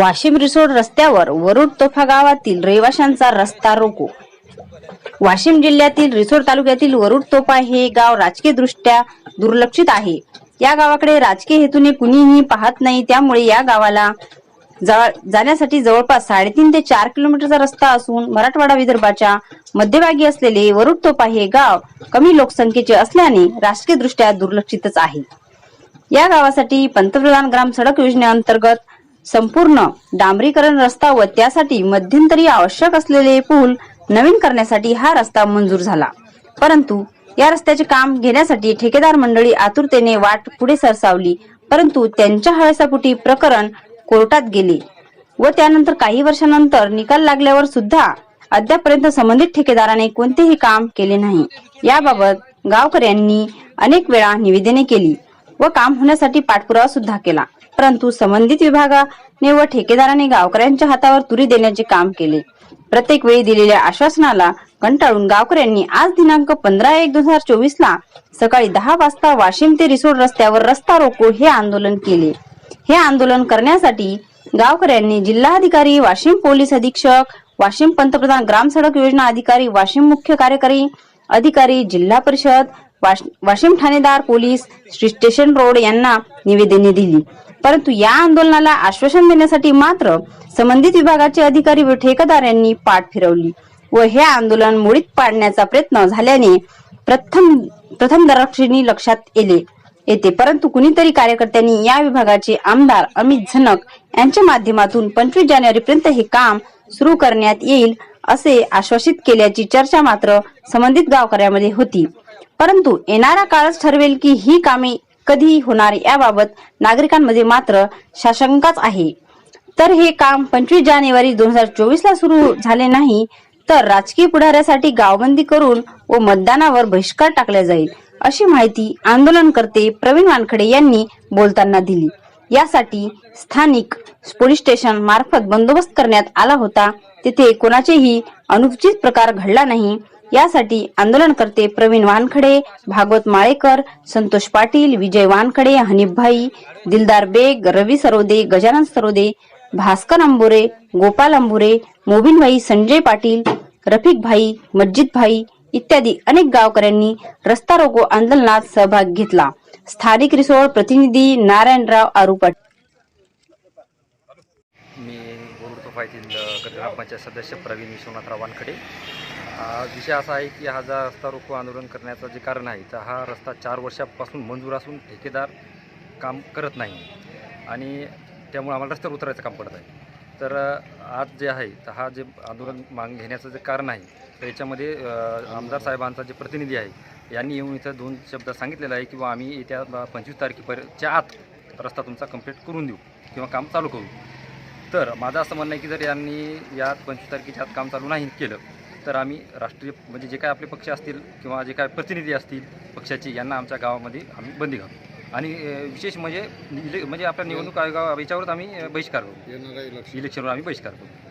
वाशिम रिसोड रस्त्यावर वरुड तोफा गावातील रहिवाशांचा रस्ता रोको. वाशिम जिल्ह्यातील रिसोड तालुक्यातील वरुड तोफा हे गाव राजकीय दृष्ट्या दुर्लक्षित आहे. या गावाकडे राजकीय हेतूने कुणीही पाहत नाही त्यामुळे या गावाला जाण्यासाठी जवळपास साडेतीन ते चार किलोमीटरचा रस्ता असून मराठवाडा विदर्भाच्या मध्यभागी असलेले वरुड तोपा हे गाव कमी लोकसंख्येचे असल्याने राजकीय दृष्ट्या दुर्लक्षितच आहे. या गावासाठी पंतप्रधान ग्राम सडक योजनेअंतर्गत संपूर्ण डांबरीकरण रस्ता व त्यासाठी मध्यंतरी आवश्यक असलेले पूल नवीन करण्यासाठी हा रस्ता मंजूर झाला. परंतु या रस्त्याचे काम घेण्यासाठी ठेकेदार मंडळी आतुरतेने वाट पुढे सरसावली परंतु त्यांच्या हळसापुटी प्रकरण कोर्टात गेले व त्यानंतर काही वर्षानंतर निकाल लागल्यावर सुद्धा अद्यापर्यंत संबंधित ठेकेदाराने कोणतेही काम केले नाही. याबाबत गावकऱ्यांनी अनेक वेळा निवेदने केली. व काम होण्यासाठी पाठपुरावा सुद्धा केला. परंतु संबंधित विभागाने व ठेकेदाराने गावकऱ्यांच्या हातावर तुरी देण्याचे काम केले. प्रत्येक वेळी दिलेल्या आश्वासनाला कंटाळून गावकऱ्यांनी आज दिनांक पंधरा एक दोन हजार चोवीस ला सकाळी दहा वाजता वाशिम ते रिसोड रस्त्यावर रस्ता रोको हे आंदोलन केले. हे आंदोलन करण्यासाठी गावकऱ्यांनी जिल्हाधिकारी वाशिम पोलीस अधीक्षक वाशिम पंतप्रधान ग्राम सडक योजना अधिकारी वाशिम मुख्य कार्यकारी अधिकारी जिल्हा परिषद वाशिम ठाणेदार पोलीस श्री स्टेशन रोड यांना निवेदने दिली. परंतु या आंदोलनाला आश्वासन देण्यासाठी मात्र संबंधित विभागाचे अधिकारी व ठेकेदार यांनी पाठ फिरवली व हे आंदोलन मोडीत पाडण्याचा प्रयत्न झाल्याने प्रथम प्रथम दरक्षिणी लक्षात येले येते. परंतु कुणीतरी कार्यकर्त्यांनी या विभागाचे आमदार अमित झनक यांच्या माध्यमातून पंचवीस जानेवारी पर्यंत हे काम सुरू करण्यात येईल असे आश्वासित केल्याची चर्चा मात्र संबंधित गावकऱ्यांमध्ये होती. परंतु येणारा काळच ठरवेल की ही कामे कधी होणार याबाबत नागरिकांमध्ये मात्र साशंकाच आहे. तर हे काम पंचवीस जानेवारी दोन हजार चोवीस ला सुरू झाले नाही तर राजकीय पुढाऱ्यासाठी गावबंदी करून व मतदानावर बहिष्कार टाकला जाईल अशी माहिती आंदोलनकर्ते प्रवीण वानखडे यांनी बोलताना दिली. यासाठी स्थानिक पोलीस स्टेशन मार्फत बंदोबस्त करण्यात आला होता. तिथे कोणाचेही अनुचित प्रकार घडला नाही. यासाठी आंदोलनकर्ते प्रवीण वानखडे भागवत माळेकर संतोष पाटील विजय वानखडे हनीफभाई दिलदार बेग रवी सरोदे गजानन सरोदे भास्कर अंबुरे गोपाल अंबुरे मोबिनभाई संजय पाटील रफिक भाई मज्जिद भाई इत्यादी अनेक गावकऱ्यांनी रस्ता रोको आंदोलनात सहभाग घेतला. स्थानिक रिसोड प्रतिनिधी नारायणराव आरुपट. मी ग्रामपंचायत सदस्य प्रवीण विश्वनाथराव वानखडे. विषय असा आहे की हा जा रस्ता रोको आंदोलन करण्याचं जे कारण आहे तर हा रस्ता चार वर्षापासून मंजूर असून ठेकेदार काम करत नाही. आणि त्यामुळे आम्हाला रस्त्यावर उतरायचं काम पडत आहे. तर आज जे आहे तर हा जे आंदोलन माग घेण्याचं जे कारण आहे तर याच्यामध्ये आमदार साहेबांचा जे प्रतिनिधी आहे यांनी येऊन इथं दोन शब्द सांगितलेलं आहे किंवा आम्ही येत्या पंचवीस तारखेपर्यंतच्या आत रस्ता तुमचा कंप्लीट करून देऊ किंवा काम चालू करू. तर माझं असं म्हणणं आहे की जर यांनी या पंचवीस तारखेच्या आत काम चालू नाही केलं तर आम्ही राष्ट्रीय म्हणजे जे काय आपले पक्ष असतील किंवा जे काय प्रतिनिधी असतील पक्षाचे यांना आमच्या गावामध्ये आम्ही बंदी घालू. आणि विशेष म्हणजे इले म्हणजे आपल्या निवडणूक आयोगा याच्यावर आम्ही बहिष्कार करू. इलेक्शनवर आम्ही बहिष्कार करू.